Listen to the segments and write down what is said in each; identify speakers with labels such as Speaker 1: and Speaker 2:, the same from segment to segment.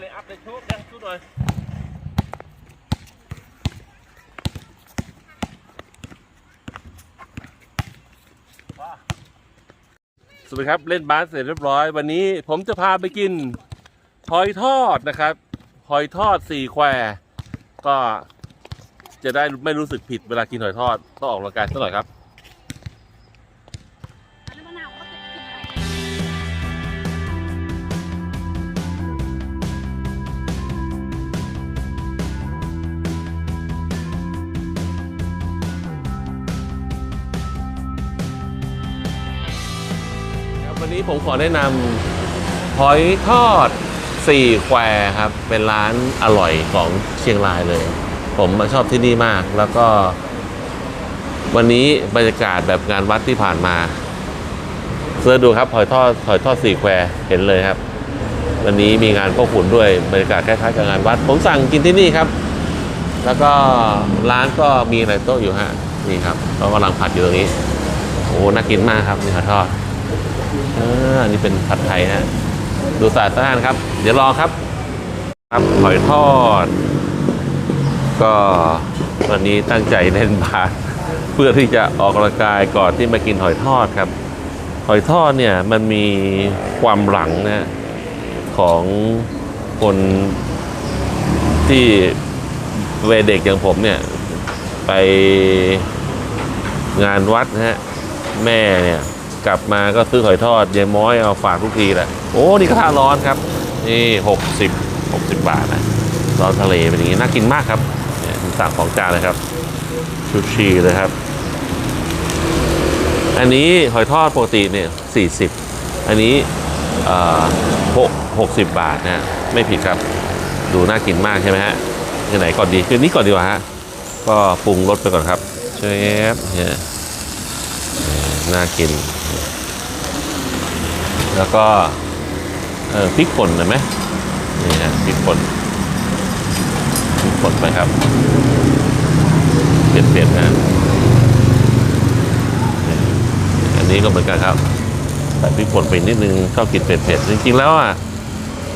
Speaker 1: เลย อัพเลยโชคยังสู้หน่อยสวัสดีครับเล่นบาสเสร็จเรียบร้อย วันนี้ผมจะพาไปกินหอยทอดนะครับหอยทอดสี่แควก็จะได้ไม่รู้สึกผิดเวลากินหอยทอดต้องออกกำลังกายสักหน่อยครับ
Speaker 2: นี้
Speaker 1: ผมขอแนะนำหอยทอดสี่แควครับ เป็นร้านอร่อยของเชียงรายเลย ผมมาชอบที่นี่มาก แล้วก็ วันนี้บรรยากาศแบบงานวัดที่ผ่านมาเสิร์ชดูครับหอยทอดหอยทอดสี่แควเห็นเลยครับ วันนี้มีงานพ่อขุนด้วยบรรยากาศคล้ายๆกับงานวัด ผมสั่งกินที่นี่ครับ แล้วก็ร้านก็มีหลายโต๊ะอยู่ฮะนี่ครับเขากำลังผัดอยู่ตรงนี้โอ้น่ากินมากครับนี่หอยทอด อ่าอันนี้เป็นผัดไทยฮะดูสะอาดสะอ้านครับ เดี๋ยวรอครับ ครับหอยทอด ก็วันนี้ตั้งใจเล่นบาสเพื่อที่จะออกกำลังกายก่อนที่มากินหอยทอดครับ หอยทอดเนี่ยมันมีความหลังนะของคนที่เวเด็กอย่างผมเนี่ย ไปงานวัดนะฮะแม่เนี่ย กลับมาก็ซื้อหอยทอดยายม้อยเอาฝากทุกทีแหละโอ้นี่กระทะร้อนครับ นี่หกสิบหกสิบบาทนะร้อนทะเลเป็นอย่างนี้น่ากินมากครับนี่สั่งสองจานเลยครับชูชีเลยครับ อันนี้หอยทอดปกติเนี่ยสี่สิบอันนี้หกหกสิบบาทนะไม่ผิดครับดูน่ากินมากใช่ไหมฮะที่ไหนก่อนดีคือนี้ก่อนดีกว่าฮะก็ปรุงรสไปก่อนครับเชฟเนี่ยน่ากิน แล้วก็เออพริกป่นหน่อยไหมนี่ฮะพริกป่นพริกป่นไปครับเผ็ดๆนะนี่อันนี้ก็เหมือนกันครับใส่พริกป่นไปนิดนึงชอบกินเผ็ดๆจริงๆแล้วอะ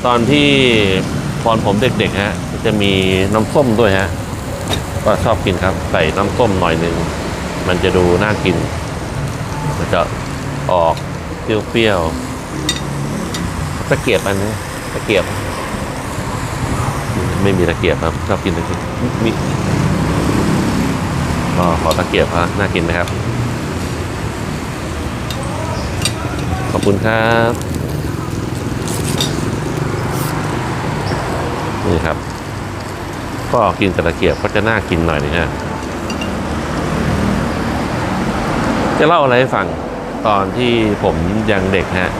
Speaker 1: ตอนที่ตอนผมเด็กๆฮะจะมีน้ำส้มด้วยฮะก็ชอบกินครับใส่น้ำส้มหน่อยนึงมันจะดูน่ากินมันจะออกเปรี้ยวๆ ตะเกียบอันนี้ตะเกียบ ไม่มีตะเกียบครับชอบกินตะเกียบมีก็ขอตะเกียบครับน่ากินไหมครับ ขอบคุณครับนี่ครับ ก็กินแต่ตะเกียบก็จะน่ากินหน่อยนึงฮะจะเล่าอะไรให้ฟังตอนที่ผมยังเด็กฮะ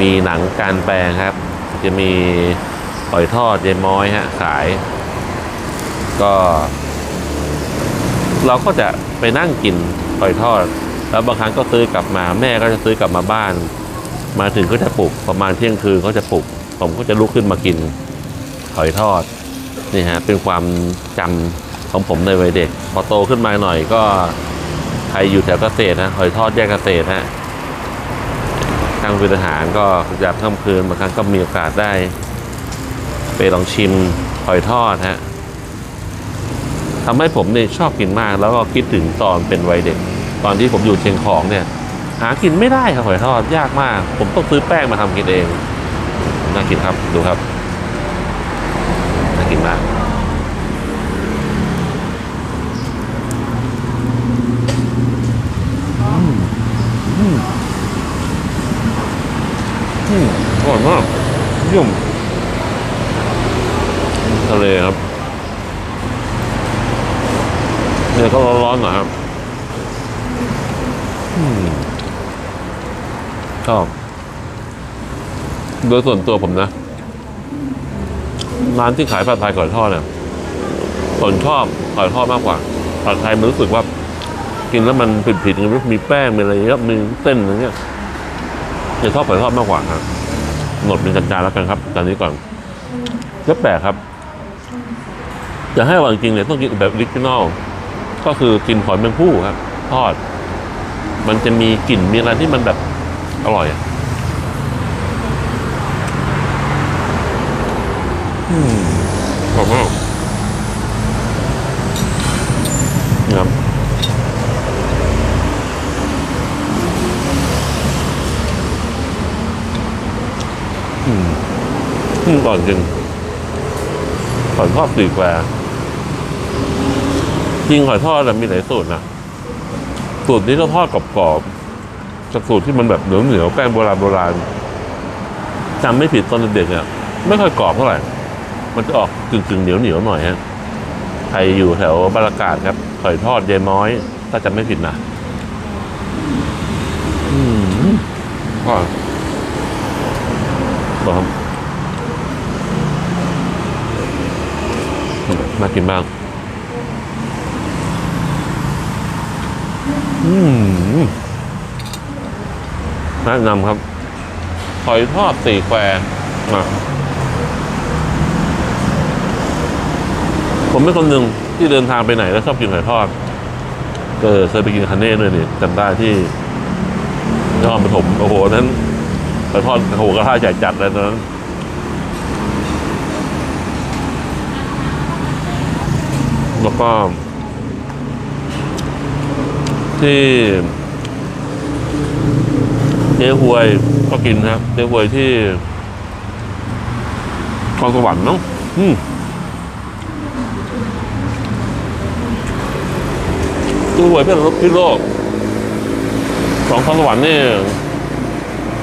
Speaker 1: มีหนังการแปลงครับ จะมีหอยทอดเยม้อยฮะขาย ก็ เราก็จะไปนั่งกินหอยทอด แล้วบางครั้งก็ซื้อกลับมาแม่ก็จะซื้อกลับมาบ้าน มาถึงก็จะปลุกประมาณเที่ยงคืนเขาจะปลุก ผมก็จะลุกขึ้นมากินหอยทอดนี่ฮะเป็นความจำของผมในวัยเด็กพอโตขึ้นมาหน่อยก็ใครอยู่แถวเกษตรนะหอยทอดแยกเกษตรฮะ ทางเป็นอาหารก็ยามค่ำคืนบางครั้งก็มีโอกาสได้ ไปลองชิมหอยทอดฮะทำให้ผมเนี่ยชอบกินมาก แล้วก็คิดถึงตอนเป็นวัยเด็ก ตอนที่ผมอยู่เชียงของเนี่ย หากินไม่ได้ครับหอยทอดยากมาก ผมต้องซื้อแป้งมาทำกินเองน่ากินครับดูครับน่ากินมาก อืมอร่อยมากเยี่มทะเลครับเนี่ยก็ร้อนๆหน่อยครับชอบโดยส่วนตัวผมนะ ร้านที่ขายผัดไทยก่อยทอดเนี่ยส่วนชอบก่อยทอดมากกว่าผัดไทยมันรู้สึกว่า กินแล้วมันผิดๆมีแป้งมีอะไรเงี้ยมีเส้นอะไรเงี้ยจะชอบก่ทอดมากกว่าครับ หนดเป็นจานๆแล้วกันครับจานนี้ก่อนก็แปลกครับ จะให้อร่อยจริงเนี่ยต้องกินแบบออริจินอลก็คือกินหอยแมงผู้ครับ ทอด มันจะมีกลิ่นมีอะไรที่มันแบบอร่อยอะอือืมขอบมากนี่ครับอืมอืม ก่อนจริงหอยทอดสีแควจริงหอยทอดอะมีหลายสูตรนะสูตรนี้ก็ทอดกรอบๆจากสูตรที่มันแบบเหนียวเหนียวๆแป้งโบราณโบราณจำไม่ผิดตอนเด็กเนี่ยไม่ค่อยกรอบเท่าไหร่ มันจะออกกึ่งๆเหนียวเหนียวๆหน่อยฮะใครอยู่แถวบรรากาศครับหอยทอดเยายน้อย ถ้าจำไม่ผิดนะอืมอร่อยบอกครับอืม น่ากินมาก อืมแนะนำครับ หอยทอดสี่แควร์อะผมเป็นคนหนึ่งที่เดินทางไปไหนแล้วชอบกินหอยทอด เออเคยไปกินคันเน่ด้วยนี่จำได้ที่นครปฐมโอ้โหนั้นหอยทอดโอ้โหกระทะใหญ่จัดเลยนนั้ แล้วก็ ที่เจ๊หวยก็กินครับเจ๊หวยที่คอนสวรรค์เนาะอืมเจ๊หวยเป็นรถพิโลกของคอนสวรรค์นี่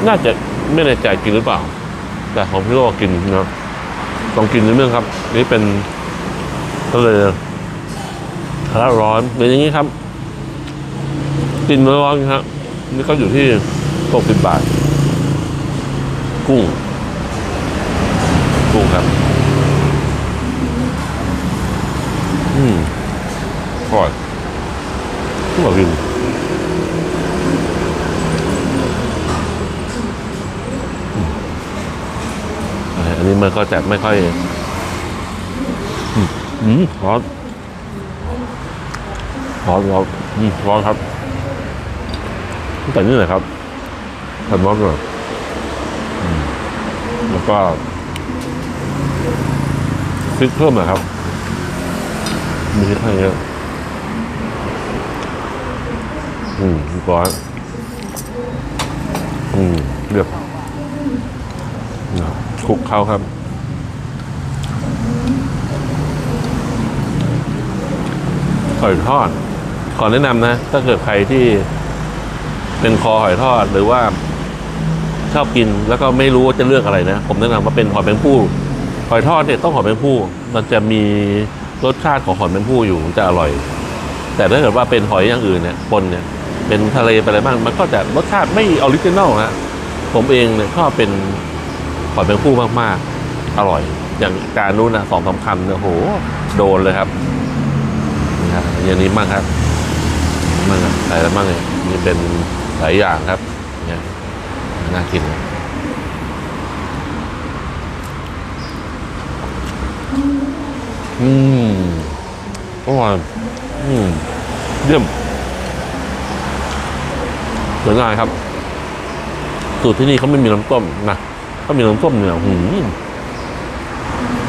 Speaker 1: น่าจะไม่แน่ใจกินหรือเปล่า แต่ของพิโลกกินนะลองกินนิดนึงครับ นี่เป็นก็เล ยคาราร้อนเดี๋ยวอย่างนี้ครับกินร้อนครับนี่ก็อยู่ที่หกสิบบาท กุ้ง กุ้งครับ อืมอร่อยกุ้งแบบกินอันนี้มันก็จะไม่ค่อย อืมอืมร้อน ร้อนร้อนอืมร้อนครับแต่นี่เลยครับผัดมอสเลยอืมแล้วก็พริกเพิ่มหน่อยครับ มีพริกให้เยอะอืมร้อยอืมเรียบนะครับคลุกเข้าครับหอยทอด ขอแนะนำนะ ถ้าเกิดใครที่เป็นคอหอยทอดหรือว่าชอบกินแล้วก็ไม่รู้ว่าจะเลือกอะไรนะ ผมแนะนำว่าเป็นหอยแมงผู้หอยทอดเนี่ยต้องหอยแมงผู้มันจะมีรสชาติของหอยแมงผู้อยู่จะอร่อย แต่ถ้าเกิดว่าเป็นหอยอย่างอื่นเนี่ยปนเนี่ย เป็นทะเลไปอะไรบ้างมันก็จะรสชาติไม่ออริจินอลฮะผมเองเนี่ยชอบเป็นหอยแมงผู้มากๆ อร่อย อย่างการนู้นนะสองสามคำเนี่ยโหโดนเลยครับอย่างนี้บ้างครับ มั่งอะไรบ้างเนี่ยนี่เป็นหลายอย่างครับเนี่ยน่ากินอืมอร่อยอืมเยี่ยมสวยงามครับ สูตรที่นี่เขาไม่มีน้ำต้มนะเขามีน้ำต้มเนี่ยหืม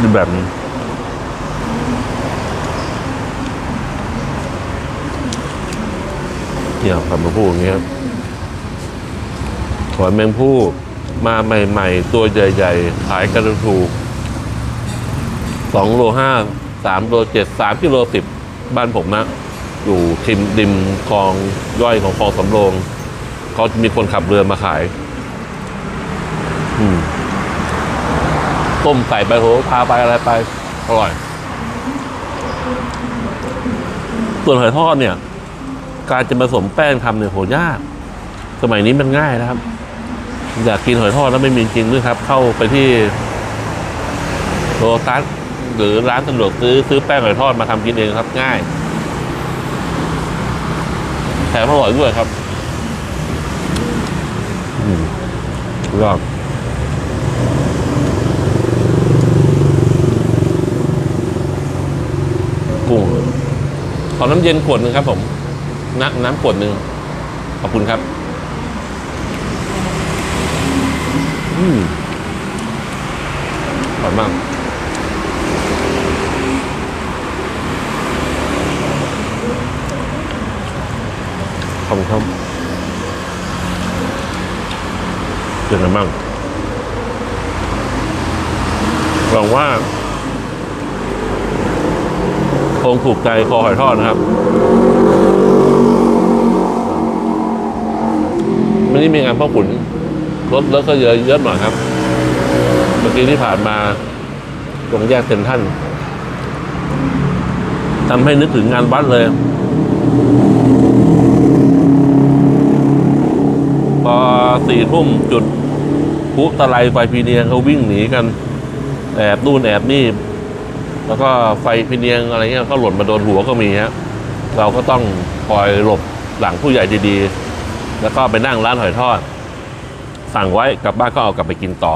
Speaker 1: ดีแบบนี้ เนี่ยผัดแมงผู้อย่างเงี้ยหอยแมงผู้มาใหม่ๆ ตัวใหญ่ๆ ขายกันถูกสองโลห้าสามโลเจ็ดสามกิโลสิบบ้านผมนะ อยู่ทิมดิมคลองย่อยของคลองสำโรงเขาจะมีคนขับเรือมาขาย อืมต้มใส่ไปโหพาไปอะไรไป อร่อย ส่วนหอยทอดเนี่ย การจะผสมแป้งทำเนี่ยโหยาก สมัยนี้มันง่ายนะครับ อยากกินหอยทอดแล้วไม่มีจริงด้วยครับ เข้าไปที่โลตัสหรือร้านสะดวกซื้อซื้อแป้งหอยทอดมาทำกินเองครับง่าย แถมอร่อยด้วยครับอืมยอดกุ้งขอน้ำเย็นขวดหนึ่งครับผม น้ำน้ำขวดหนึ่งขอบคุณครับ อืมอร่อยมากขอบคุณครับเจ๋งนนบ้างหวังว่า คงถูกใจคอหอยทอดนะครับวันนี้มีงานพ่อขุนรถแล้วก็เยอะเยอะหน่อยครับ เมื่อกี้ที่ผ่านมาตรงแยกเซ็นทรัลทำให้นึกถึงงานวัดเลย พอสี่ทุ่มจุดพุตะไลไฟพีเนียเขาวิ่งหนีกัน แอบนู่นแอบนี่ แล้วก็ไฟพีเนียงอะไรเงี้ยก็หล่นมาโดนหัวก็มีฮะเราก็ต้องคอยหลบหลังผู้ใหญ่ดีๆแล้วก็ไปนั่งร้านหอยทอด สั่งไว้กลับบ้านก็เอากลับไปกินต่อ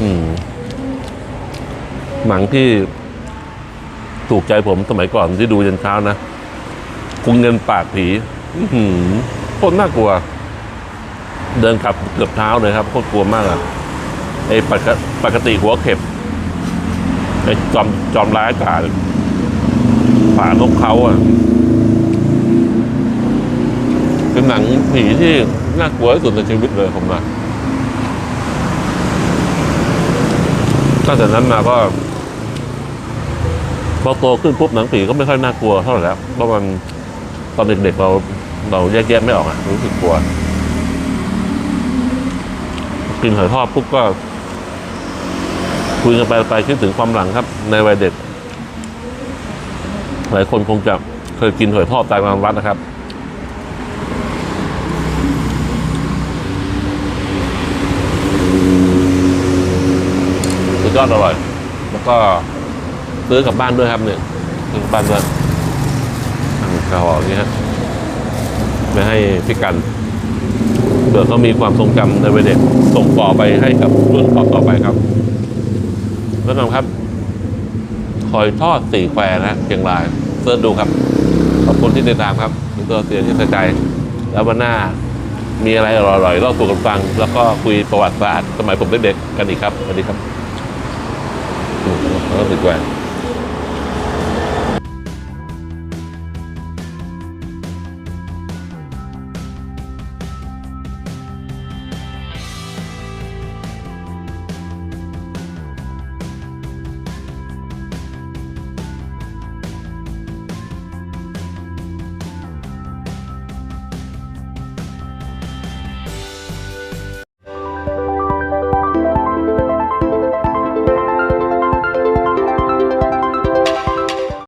Speaker 1: อืมหนังที่ถูกใจผมสมัยก่อนที่ดูยันเช้านะคุงเงินปากผีหือโคตรน่ากลัว เดินขับเกือบเท้าเลยครับโคตรกลัวมากอะไอ้ปกติหัวเข็บ ไอ้จอมจอมร้ายอากาศฝานกเขาอะเป็นหนังผีที่น่ากลัวที่สุดในชีวิตเลยผมนะตั้งแต่นั้นมาก็พอโตขึ้นปุ๊บหนังผีก็ไม่ค่อยน่ากลัวเท่าไหร่แล้วเพราะมันตอนเด็กๆเราเราแยกแยะไม่ออกอะรู้สึกกลัวกินหอยทอดปุ๊บก็ คุยกันไปไปคิดถึงความหลังครับ ในวัยเด็ก หลายคนคงจะเคยกินหอยทอดตามงานวัดนะครับสุดยอดอร่อย แล้วก็ซื้อกลับบ้านด้วยครับเนี่ยซื้อกลับบ้านด้วยอั่งข่าวอย่างนี้ฮะไม่ให้พี่กันเผื่อเขามีความทรงจำในวัยเด็กส่งต่อไปให้กับรุ่นต่อต่อไปครับ แนผู้ชมครับหอยทอดสี่แควนะเชียงรายเสิร์ชดูครับ ขอบคุณที่ติดตามครับเป็นตัวเสียที่ใส่ใจแล้ววันหน้ามีอะไรอร่อยๆเล่าสู่กันฟัง แล้วก็คุยประวัติศาสตร์สมัยผมเด็กๆกันอีกครับสวัสดีครับอืมแล้วก็ติดแหวน